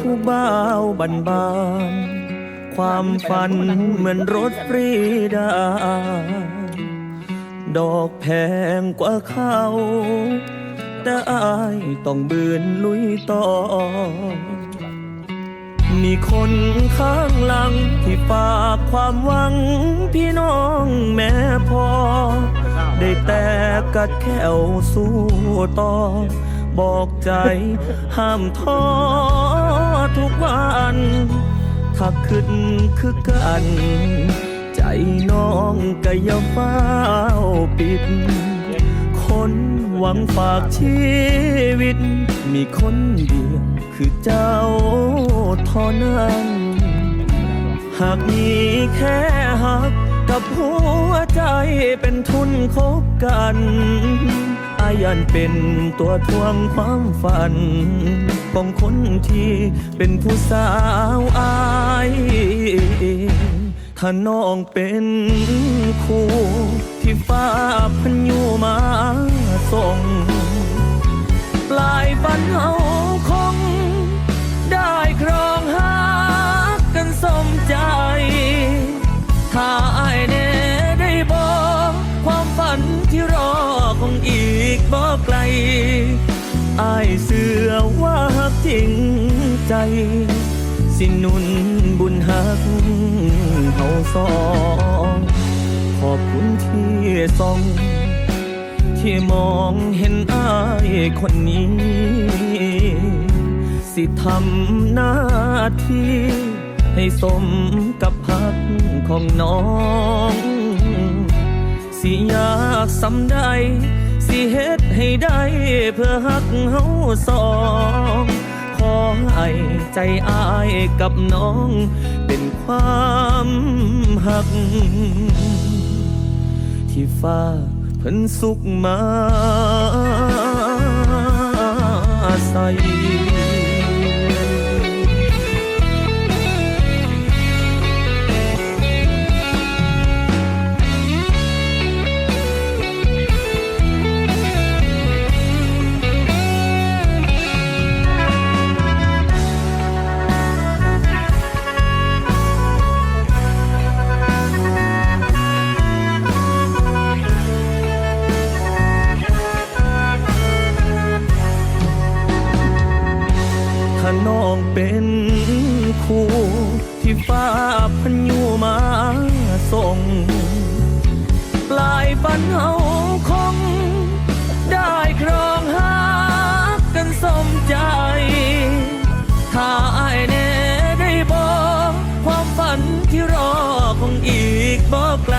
ผู้บ่าวบันบานความฝันเหมือนรถฟรีดา ดอกแพงกว่าเขาแต่อายต้องบืนลุยต่อ มีคนข้างหลังที่ฝากความหวัง พี่น้องแม่พอ ได้แต่กัดแก้วสู้ต่อ บอกใจห้ามท้อ ทุกวันถ้าขึ้นคือกัน ใจน้องก็อย่าเฝ้าปิด คนหวังฝากชีวิต มีคนเดียวคือเจ้าท่านั้น หากมีแค่หักกับหัวใจเป็นทุนคบกันอายันเป็นตัวทวงความฝัน ของคนที่เป็นผู้สาวอายถ้าน้องเป็นคู่ที่ฟ้าพันอยู่มาส่งปลายฝันเฮาคง ได้ครองหากันสมใจ ถ้าอายแน่ได้บอกความฝันที่รอคงอีกบอกไกล อายเสือว่าหักจริงใจ สินุนบุญหักเฮาสอง ขอบคุณที่ส่อง ที่มองเห็นอายคนนี้ สิทำหน้าที่ให้สมกับพักของน้อง สิอยากสำใด สิเฮ็ดให้ได้เพื่อหักเฮาสอง ขอให้ใจอายกับน้อง เป็นความหัก ที่ฟ้าเพิ่นสุกมาใส่ น้องเป็นครูที่ฟ้าพันยูมาส่ง ปลายฝันเฮาคง ได้ครองหากันสมใจ ถ้าอายแน่ได้บอกความฝันที่รอคงอีกบอกไกล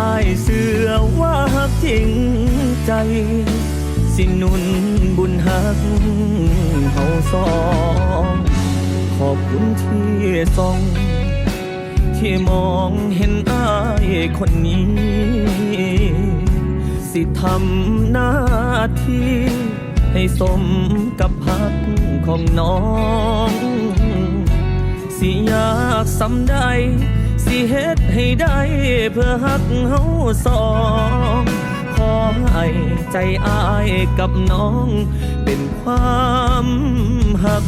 อายเสือว่าหักจริงใจ สินุนบุญหักเฮาสองขอบคุณที่ส่องที่มองเห็นอายคนนี้ สิทำหน้าที่ให้สมกับพักของน้อง สิอยากสำใดสิเฮ็ดให้ได้เพื่อหักเฮาสองขอ ใจอายกับน้อง เป็นความหัก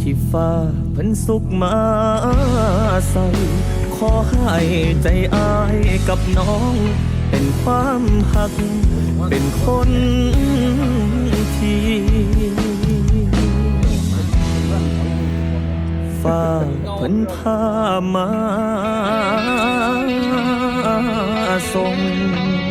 ที่ฟ้าพิ่นสุกมาใส่ขอให้ใจอายกับน้อง เป็นความหัก เป็นคนที่ฟ้าพิ่นพามา ส่ง